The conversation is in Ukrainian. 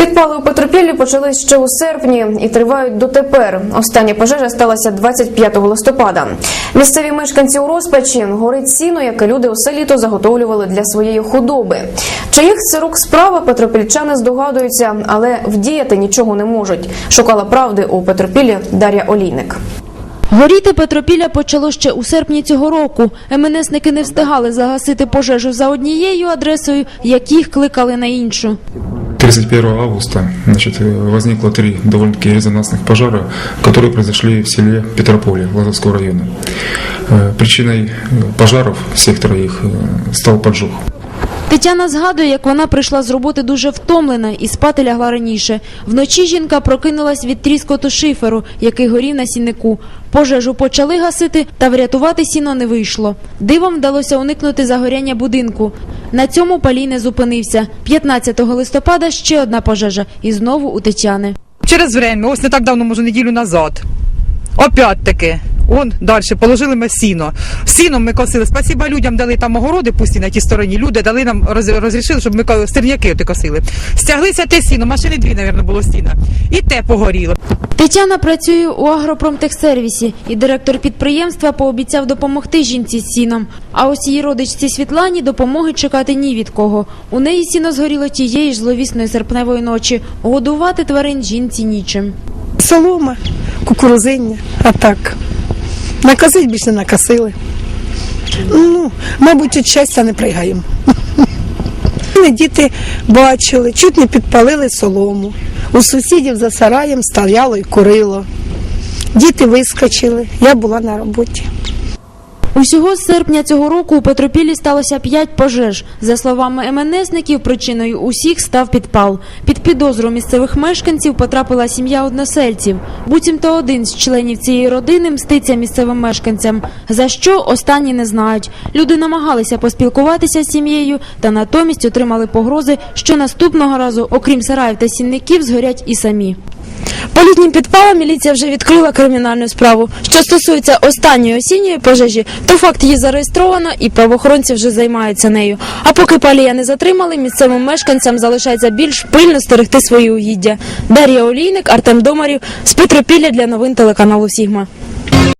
Підпали у Петропіллі почались ще у серпні і тривають дотепер. Остання пожежа сталася 25 листопада. Місцеві мешканці у розпачі горить сіно, яке люди усе літо заготовлювали для своєї худоби. Чиїх це рук справа петропільчани здогадуються, але вдіяти нічого не можуть. Шукала правди у Петропіллі Дар'я Олійник. Горіти Петропілля почало ще у серпні цього року. МНСники не встигали загасити пожежу за однією адресою, як їх кликали на іншу. 31 августа значит, э, возникло три довольно-таки резонансных пожара, которые произошли в селе Петрополе Лазовского района. Э, Причиной э, пожаров всех троих э, стал поджог. Тетяна згадує, як вона прийшла з роботи дуже втомлена і спати лягла раніше. Вночі жінка прокинулась від тріскоту шиферу, який горів на сіннику. Пожежу почали гасити, та врятувати сіно не вийшло. Дивом вдалося уникнути загоряння будинку. На цьому палій не зупинився. 15 листопада ще одна пожежа і знову у Тетяни. Через время, ось не так давно, може, неділю назад. Опять таки. Он далі положили ми сіно. Сіном ми косили. Спасіба людям дали там огороди пусті на тій стороні. Люди дали нам роз- розрішили, щоб ми стерняки косили. Стяглися те сіно, машини дві, мабуть, було стіна. І те погоріло. Тетяна працює у агропромтехсервісі, і директор підприємства пообіцяв допомогти жінці з сіном. А ось її родичці Світлані допомоги чекати ні від кого. У неї сіно згоріло тієї ж зловісної серпневої ночі. Годувати тварин жінці нічим. Солома, кукурузиння, а так. Накосить більше накосили. Ну, мабуть, від щастя не пригаємо. Діти бачили, чуть не підпалили солому. У сусідів за сараєм стояло і курило. Діти вискочили, я була на роботі. Усього з серпня цього року у Петропіллі сталося п'ять пожеж. За словами МНСників, причиною усіх став підпал. Під підозру місцевих мешканців потрапила сім'я односельців. Буцімто один з членів цієї родини мститься місцевим мешканцям. За що останні не знають. Люди намагалися поспілкуватися з сім'єю та натомість отримали погрози, що наступного разу, окрім сараїв та сінників, згорять і самі. По літнім підпалам міліція вже відкрила кримінальну справу. Що стосується останньої осінньої пожежі, то факт її зареєстровано і правоохоронці вже займаються нею. А поки палія не затримали, місцевим мешканцям залишається більш пильно стерегти свої угіддя. Дар'я Олійник, Артем Домарів з Петропілля для новин телеканалу Сігма.